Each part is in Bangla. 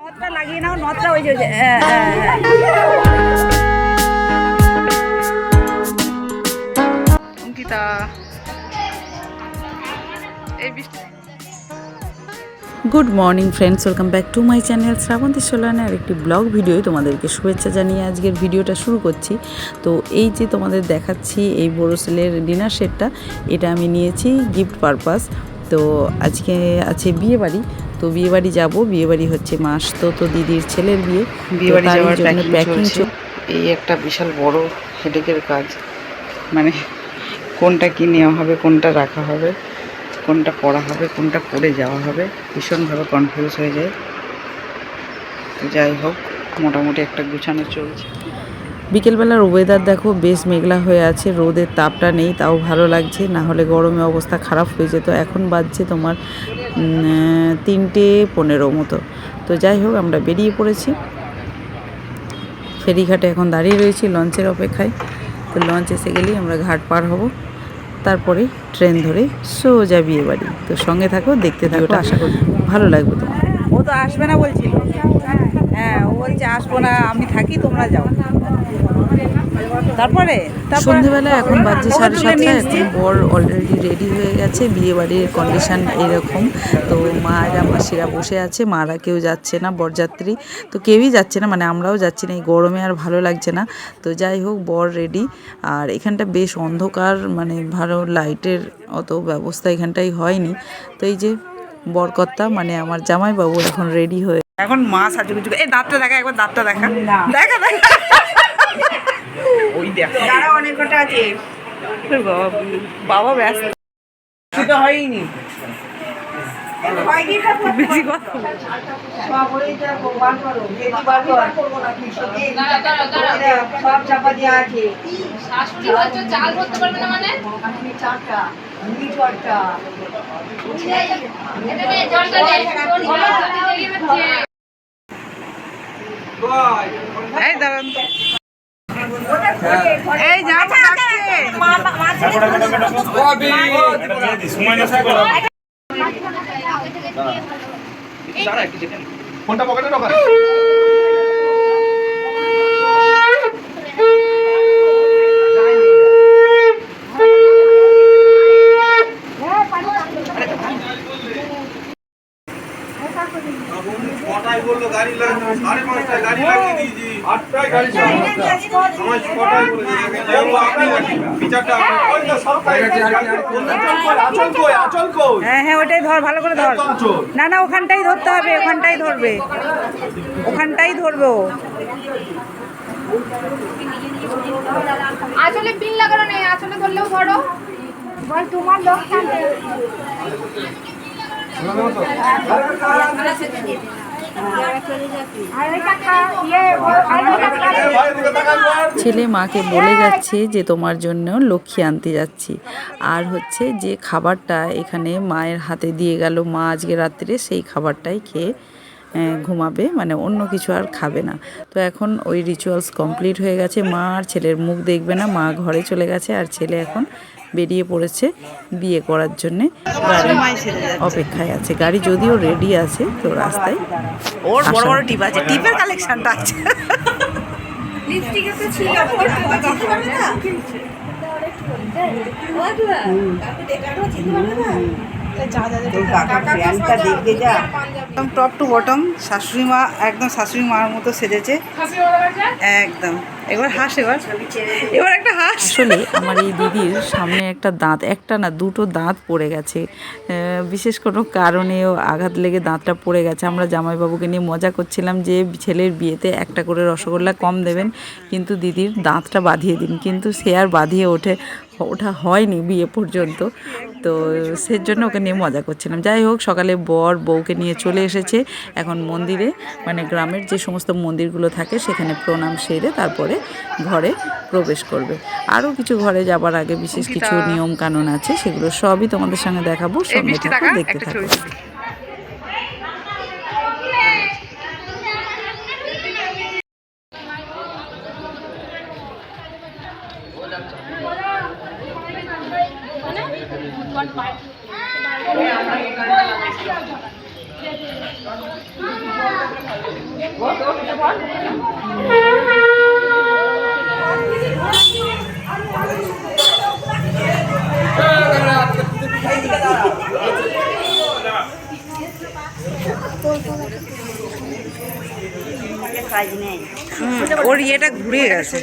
নথটা লাগিয়ে নাও নথটা ওই যে ওই যে। অঙ্কিতা এই বৃষ্টি good morning friends welcome back to my channel Shrabanti সোলানের একটি ব্লগ ভিডিও তোমাদেরকে শুভেচ্ছা জানিয়ে আজকের ভিডিওটা শুরু করছি। তো এই যে তোমাদের দেখাচ্ছি এই বোরোসেলের ডিনার সেটটা এটা আমি নিয়েছি গিফট পারপাস তো আজকে আছে বিয়ে বাড়ি তো বিয়ে বাড়ি যাব। বিয়ে বাড়ি হচ্ছে মাস তো তো দিদির ছেলের বিয়ে। বিয়ে বাড়ি যাওয়ার জন্য প্যাকিং এই একটা বিশাল বড় হেডেকের কাজ। মানে কোনটা কি নেওয়া হবে কোনটা রাখা হবে কোনটা পড়া হবে কোনটা পরে যাওয়া হবে ভীষণভাবে কনফিউজ হয়ে যায়। যাই হোক মোটামুটি একটা গুছানো চলছে। বিকেলবেলার ওয়েদার দেখো বেশ মেঘলা হয়ে আছে রোদের তাপটা নেই তাও ভালো লাগছে। না হলে গরমে অবস্থা খারাপ হয়ে যেত। এখন বাজছে তোমার তিনটে পনেরো মতো। তো যাই হোক আমরা বেরিয়ে পড়েছি। ফেরিঘাটে এখন দাঁড়িয়ে রয়েছি লঞ্চের অপেক্ষায়। তো লঞ্চ এসে গেলেই আমরা ঘাট পার হব। তারপরে ট্রেন ধরে সোজা বিয়ে বাড়ি তো সঙ্গে থাকো দেখতে থাকো। আশা করি ভালো লাগবে তোমার। ও তো আসবে না বলছিল। হ্যাঁ ও বলছে আসব না আমি থাকি তোমরা যাও। তারপরে? তারপরে? সন্ধেবেলা এখন বাজছে সাড়ে সাতটা এখন বর অলরেডি রেডি হয়ে গেছে বিয়ে বাড়ির কন্ডিশন এরকম। তো মায়েরা মাসিরা বসে আছে মারা কেউ যাচ্ছে না বরযাত্রী। তো কেউই যাচ্ছে না মানে আমরাও যাচ্ছি না এই গরমে আর ভালো লাগছে না। তো যাই হোক বর রেডি আর এখানটা বেশ অন্ধকার মানে ভালো লাইটের অত ব্যবস্থা এখানটাই হয়নি। তো এই যে বরকর্তা মানে আমার জামাইবাবু এখন রেডি হয়ে এখন মা সাজুগুজু এই দাঁতটা দেখা একবার দাঁতটা দেখা। দেখা দেখা। ওই দেখ দাঁড়া অনেক কটা আছে। বাবা ব্যস্ত। সেটা হয়নি। বেশি কথা সব চাপা দেওয়া আছে। চাল ধরতে পারবে না মানে? এই দাঁড়ান। এই যাব ফোনটা পকেটে ঢোকা কটায় বলল গাড়ি লাগবে সাড়ে পাঁচটায় গাড়ি লাগিয়ে দিয়েছি। আটটায় গাড়ি বিচারটা। আচল কই হ্যাঁ হ্যাঁ ওটাই ধর ভালো করে ধর। না না ওখানটাই ধরতে হবে ওখানটাই ধরবে। ওখানটাই ধরবে। ও আঁচলে পিন লাগানো নেই আঁচলে ধরলেও ধরো। বল তোমার লোক থাকবে ছেলে মাকে বলে যাচ্ছে যে তোমার জন্য লক্ষ্মী আনতে যাচ্ছি। আর হচ্ছে যে খাবারটা এখানে মায়ের হাতে দিয়ে গেল, মা আজকে রাত্রে সেই খাবারটাই খেয়ে ঘুমাবে মানে অন্য কিছু আর খাবে না। তো এখন ওই রিচুয়ালস কমপ্লিট হয়ে গেছে। মা আর ছেলের মুখ দেখবে না মা ঘরে চলে গেছে আর ছেলে এখন বেরিয়ে পড়েছে বিয়ে করার জন্যে। গাড়ি অপেক্ষায় আছে। গাড়ি যদিও রেডি আছে তো রাস্তায় ওর বড় বড় টিপ আছে। টিপের কালেকশনটা আছে। একদম টপ টু বটম শাশুড়ি মা একদম শাশুড়ি মার মতো সেজেছে। একদম। এবার হাস এবার। এবার একটা হাস। আসলে আমার এই দিদির সামনে একটা দাঁত একটা না দুটো দাঁত পড়ে গেছে। বিশেষ কোনো কারণেও আঘাত লেগে দাঁতটা পড়ে গেছে। আমরা জামাইবাবুকে নিয়ে মজা করছিলাম যে ছেলের বিয়েতে একটা করে রসগোল্লা কম দেবেন কিন্তু দিদির দাঁতটা বাঁধিয়ে দিন। কিন্তু সে আর বাঁধিয়ে ওঠে ওঠা হয়নি বিয়ে পর্যন্ত। তো সেজন্য ওকে নিয়ে মজা করছিলাম। যাই হোক সকালে বর বউকে নিয়ে চলে এসেছে এখন মন্দিরে। মানে গ্রামের যে সমস্ত মন্দিরগুলো থাকে সেখানে প্রণাম সেরে তারপরে ঘরে প্রবেশ করবে। আরও কিছু ঘরে যাবার আগে বিশেষ কিছু নিয়ম কানুন আছে সেগুলো সবই তোমাদের সঙ্গে দেখাবো। সঙ্গে থাকো দেখতে একটা থাকো। ওর ইয়েটা ঘুরে গেছে।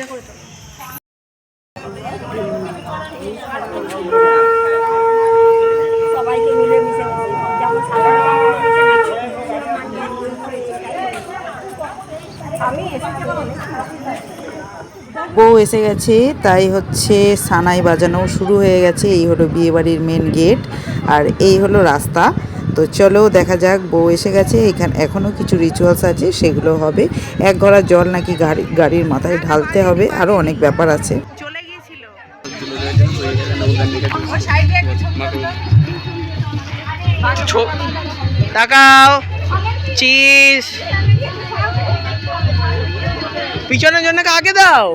বউ এসে গেছে তাই হচ্ছে সানাই বাজানো শুরু হয়ে গেছে। এই হলো বিয়েবাড়ির মেন গেট আর এই হলো রাস্তা। তো চলো দেখা যাক বউ এসে গেছে এখানে এখনও কিছু রিচুয়ালস আছে সেগুলো হবে। এক ঘোড়া জল নাকি গাড়ি গাড়ির মাথায় ঢালতে হবে আরও অনেক ব্যাপার আছে। চলে গিয়েছিল। তাকাও। চিজ পিছনের জন্য কাকে দাও।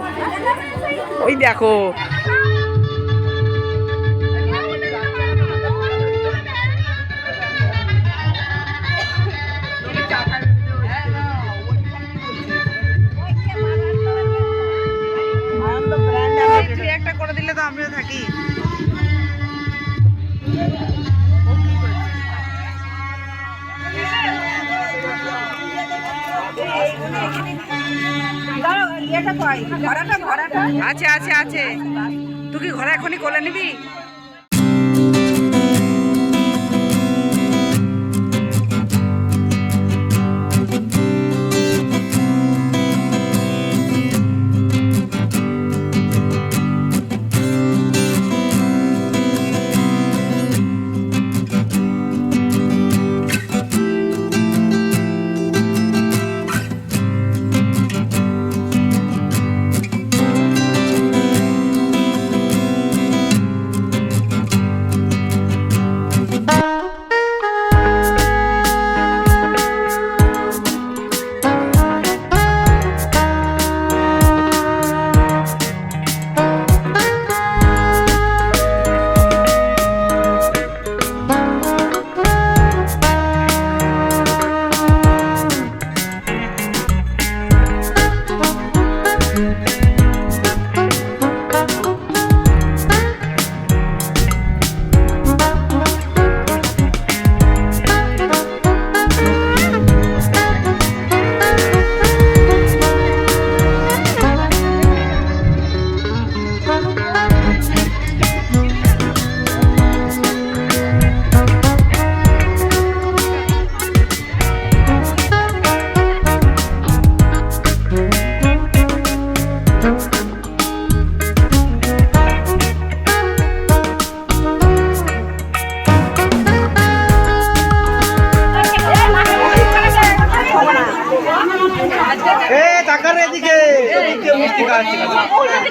ওই দেখো। আছে আছে আছে। তুই কি ঘোড়া এখনই কোলে নিবি?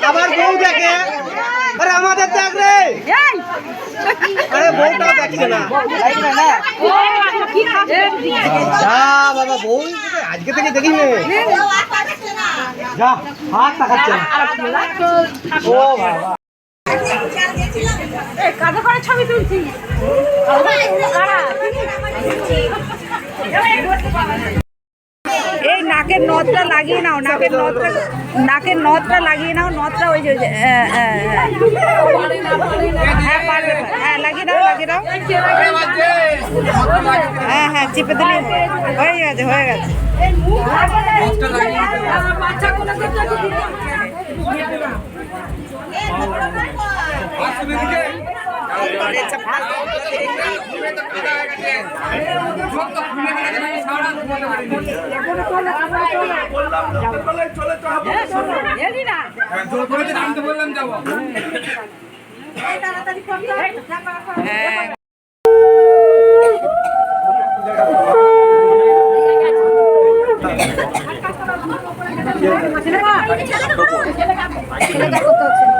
আবার বউ দেখে? আরে আমাদের দেখ রে। আরে বউটাও দেখছে না। যা বাবা বউ আজকে থেকে দেখি নে যা হাত তাকাচ্ছে ও বাবা। কাঁধে করে ছবি তুলছি এই নাকের নথটা লাগিয়ে নাও নাকের নথটা নাকের নথটা লাগিয়ে নাও নথটা ওই যে হ্যাঁ হ্যাঁ হ্যাঁ হ্যাঁ পারবে হ্যাঁ লাগিয়ে দাও লাগিয়ে দাও হ্যাঁ হ্যাঁ চিপে দিলে হয়ে গেছে হয়ে গেছে হ্যাঁ বিয়ে দাও পুজা দাও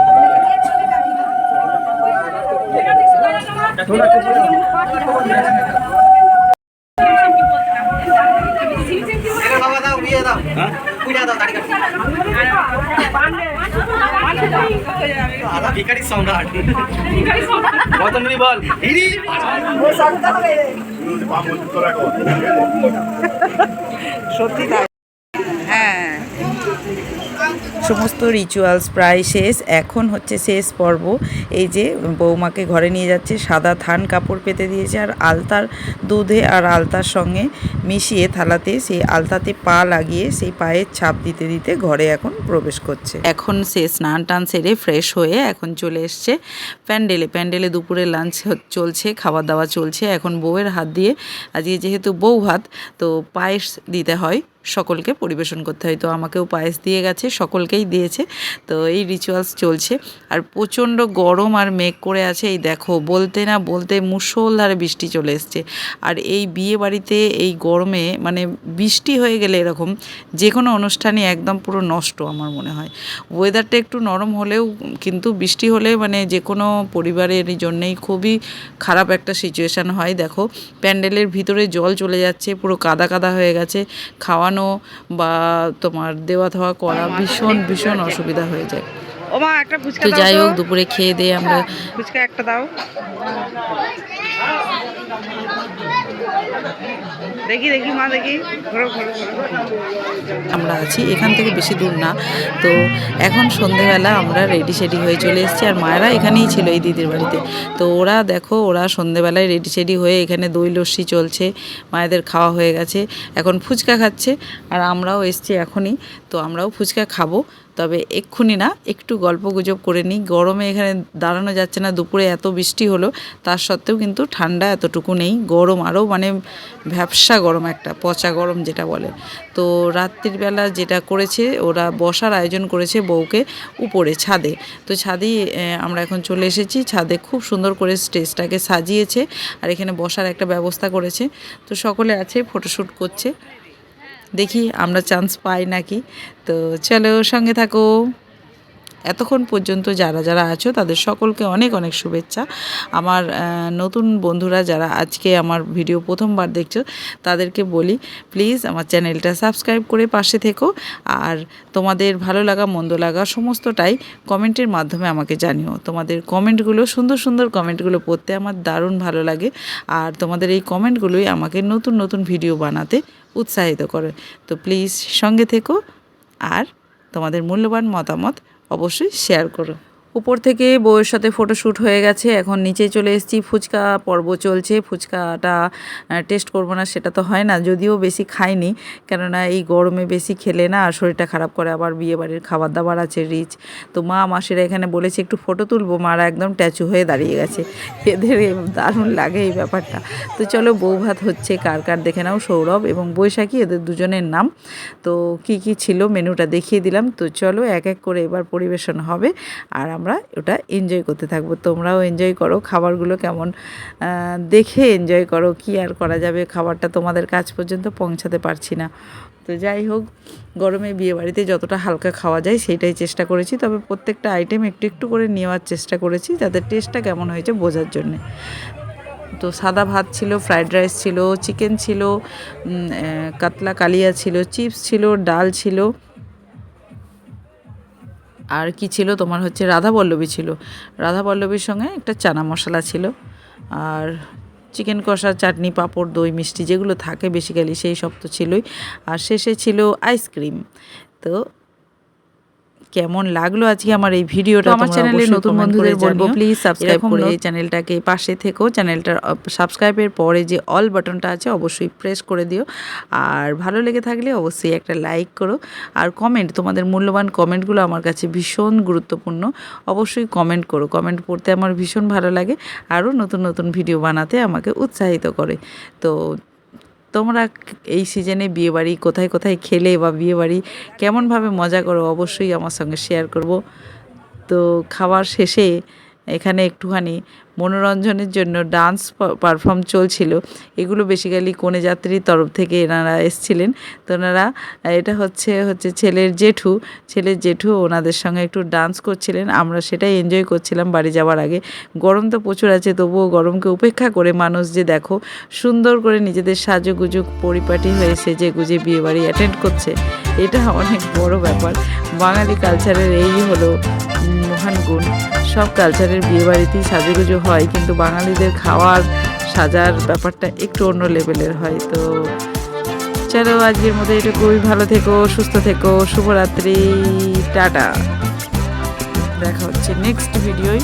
সম্রাট। বল। হিরি। সত্যি তাই হ্যাঁ সমস্ত রিচুয়ালস প্রায় শেষ। এখন হচ্ছে শেষ পর্ব। এই যে বৌমাকে ঘরে নিয়ে যাচ্ছে, সাদা থান কাপড় পেতে দিয়েছে আর আলতার দুধে আর আলতার সঙ্গে মিশিয়ে থালাতে সেই আলতাতে পা লাগিয়ে সেই পায়ের ছাপ দিতে দিতে ঘরে এখন প্রবেশ করছে। এখন সে স্নান টান সেরে ফ্রেশ হয়ে এখন চলে এসছে। প্যান্ডেলে প্যান্ডেলে দুপুরে লাঞ্চ চলছে, খাওয়া দাওয়া চলছে। এখন বউয়ের হাত দিয়ে, আজকে যেহেতু বউ ভাত তো পায়েস দিতে হয়। সকলকে পরিবেশন করতে হয়। তো আমাকেও পায়েস দিয়ে গেছে, সকলকেই দিয়েছে। তো এই রিচুয়ালস চলছে। আর প্রচণ্ড গরম আর মেঘ করে আছে, এই দেখো, বলতে না বলতে মুষলধারে বৃষ্টি চলে এসছে। আর এই বিয়ে বাড়িতে এই গরমে মানে বৃষ্টি হয়ে গেলে এরকম যে কোনো অনুষ্ঠানই একদম পুরো নষ্ট আমার মনে হয়। ওয়েদারটা একটু নরম হলেও কিন্তু বৃষ্টি হলে মানে যে কোনো পরিবারের জন্যেই খুবই খারাপ একটা সিচুয়েশান হয়। দেখো, প্যান্ডেলের ভিতরে জল চলে যাচ্ছে, পুরো কাদা কাদা হয়ে গেছে। খাওয়ানো বা তোমার দেওয়া থাওয়া করা ভীষণ ভীষণ অসুবিধা হয়ে যায়। ও মা একটা ফুচকা তো যাই হোক দুপুরে খেয়ে দিয়ে আমরা ফুচকা একটা দাও। দেখি দেখি মা দেখি। আমরা আছি এখান থেকে বেশি দূর না। তো এখন সন্ধেবেলা আমরা রেডি সেডি হয়ে চলে এসেছি আর মায়েরা এখানেই ছিল এই দিদির বাড়িতে। তো ওরা দেখো ওরা সন্ধেবেলায় রেডি সেডি হয়ে এখানে দই লস্যি চলছে মায়েদের খাওয়া হয়ে গেছে। এখন ফুচকা খাচ্ছে আর আমরাও এসছি এখনই। তো আমরাও ফুচকা খাব। তবে এক্ষুনি না, একটু গল্প গুজব করে নিই। গরমে এখানে দাঁড়ানো যাচ্ছে না, দুপুরে এত বৃষ্টি হলো, তার সত্ত্বেও কিন্তু ঠান্ডা এতটুকু নেই। গরম আরও মানে ভ্যাবসা গরম একটা, পচা গরম যেটা বলে। তো রাত্রির বেলা যেটা করেছে, ওরা বসার আয়োজন করেছে বউকে উপরে, ছাদে। তো ছাদেই আমরা এখন চলে এসেছি। ছাদে খুব সুন্দর করে স্টেজটাকে সাজিয়েছে আর এখানে বসার একটা ব্যবস্থা করেছে। তো সকলে আছে ফটোশ্যুট করছে। দেখি আমরা চান্স পাই নাকি। তো চলো সঙ্গে থাকো। এতক্ষণ পর্যন্ত যারা যারা আছো, তাদের সকলকে অনেক অনেক শুভেচ্ছা। আমার নতুন বন্ধুরা যারা আজকে আমার ভিডিও প্রথমবার দেখছ, তাদেরকে বলি প্লিজ আমার চ্যানেলটা সাবস্ক্রাইব করে পাশে থেকো। আর তোমাদের ভালো লাগা, মন্দ লাগা, সমস্তটাই কমেন্টের মাধ্যমে আমাকে জানিও। তোমাদের কমেন্টগুলো, সুন্দর সুন্দর কমেন্টগুলো পড়তে আমার দারুণ ভালো লাগে। আর তোমাদের এই কমেন্টগুলোই আমাকে নতুন নতুন ভিডিও বানাতে উৎসাহিত করে। তো প্লিজ সঙ্গে থেকো আর তোমাদের মূল্যবান মতামত অবশ্যই শেয়ার করো। উপর থেকে বউয়ের সাথে ফটোশ্যুট হয়ে গেছে, এখন নিচে চলে এসেছি, ফুচকা পর্ব চলছে, ফুচকাটা টেস্ট করব না সেটা তো হয় না, যদিও বেশি খাইনি, কেননা এই গরমে বেশি খেলে না, আর শরীরটা খারাপ করে আবার বিয়ে বাড়ির খাবার দাবার আছে রিচ তো মা মাসিরা এখানে বলেছে, একটু ফটো তুলবো, মারা একদম ট্যাচু হয়ে দাঁড়িয়ে গেছে। এদের দারুণ লাগে এই ব্যাপারটা। তো চলো, বউ ভাত হচ্ছে, কার কার দেখে নাও, সৌরভ এবং বৈশাখী, এদের দুজনের নাম। তো কি কি ছিল মেনুটা দেখিয়ে দিলাম। তো চলো, এক এক করে এবার পরিবেশন হবে, আর আমরা ওটা এনজয় করতে থাকব। তোমরাও এনজয় করো, খাবারগুলো কেমন দেখে এনজয় করো, কি আর করা যাবে? খাবারটা তোমাদের কাজ পর্যন্ত পৌঁছাতে পারছি না। তো যাই হোক, গরমে বিয়ে বাড়িতে যতটা হালকা খাওয়া যায় সেইটাই চেষ্টা করেছি। তবে প্রত্যেকটা আইটেম একটু একটু করে নেওয়ার চেষ্টা করেছি যাতে টেস্টটা কেমন হয়েছে বোঝার জন্যে। তো সাদা ভাত ছিল ফ্রাইড রাইস ছিল চিকেন ছিল কাতলা কালিয়া ছিল চিপস ছিল, ডাল ছিল। আর কি ছিল? তোমার হচ্ছে রাধা পল্লবী ছিল। রাধা পল্লবীর সঙ্গে একটা চানা মশলা ছিল। আর চিকেন কষা, চাটনি, পাঁপড়, দই, মিষ্টি যেগুলো থাকে বেসিক্যালি সেই সব তো ছিলই। আর শেষে ছিল আইসক্রিম তো কেমন লাগল আজকে আমার এই ভিডিওটা আমার চ্যানেলে নতুন বন্ধুদের বলব, subscribe এরকম করে এই চ্যানেলটাকে পাশে থেকো চ্যানেলটার সাবস্ক্রাইবের পরে যে অল বাটনটা আছে অবশ্যই প্রেস করে দিও। আর ভালো লেগে থাকলে অবশ্যই একটা লাইক করো। আর কমেন্ট তোমাদের মূল্যবান কমেন্টগুলো আমার কাছে ভীষণ গুরুত্বপূর্ণ। অবশ্যই কমেন্ট করো। কমেন্ট পড়তে আমার ভীষণ ভালো লাগে। আরও নতুন নতুন ভিডিও বানাতে আমাকে উৎসাহিত করে। তো তোমরা এই সিজনে বিয়েবাড়ি, কোথায় কোথায় খেলে বা বিয়েবাড়ি, কেমনভাবে মজা করো অবশ্যই আমার সঙ্গে শেয়ার করব। তো খাওয়ার শেষে এখানে একটুখানি মনোরঞ্জনের জন্য ডান্স পারফর্ম চলছিল। এগুলো বেসিক্যালি কনে যাত্রীর তরফ থেকে এনারা এসছিলেন। তো ওনারা, এটা হচ্ছে হচ্ছে ছেলের জেঠু। ছেলের জেঠু ওনাদের সঙ্গে একটু ডান্স করছিলেন। আমরা সেটাই এনজয় করছিলাম বাড়ি যাওয়ার আগে। গরম তো প্রচুর আছে, তবুও গরমকে উপেক্ষা করে মানুষ যে দেখো, সুন্দর করে নিজেদের সাজুগুজু পরিপাটি হয়ে সেজে গুজে বিয়ে বাড়ি অ্যাটেন্ড করছে। এটা অনেক বড় ব্যাপার। বাঙালি কালচারের এই হলো মহান গুণ। সব কালচারের বিয়েবাড়িতেই সাজুগুজু হয়, কিন্তু বাঙালিদের খাওয়ার, সাজার ব্যাপারটা একটু অন্য লেভেলের হয়। তো চলো, আজকের মতো এটুকুই। ভালো থেকো, সুস্থ থেকো, শুভরাত্রি, টাটা। দেখা হচ্ছে নেক্সট ভিডিওয়।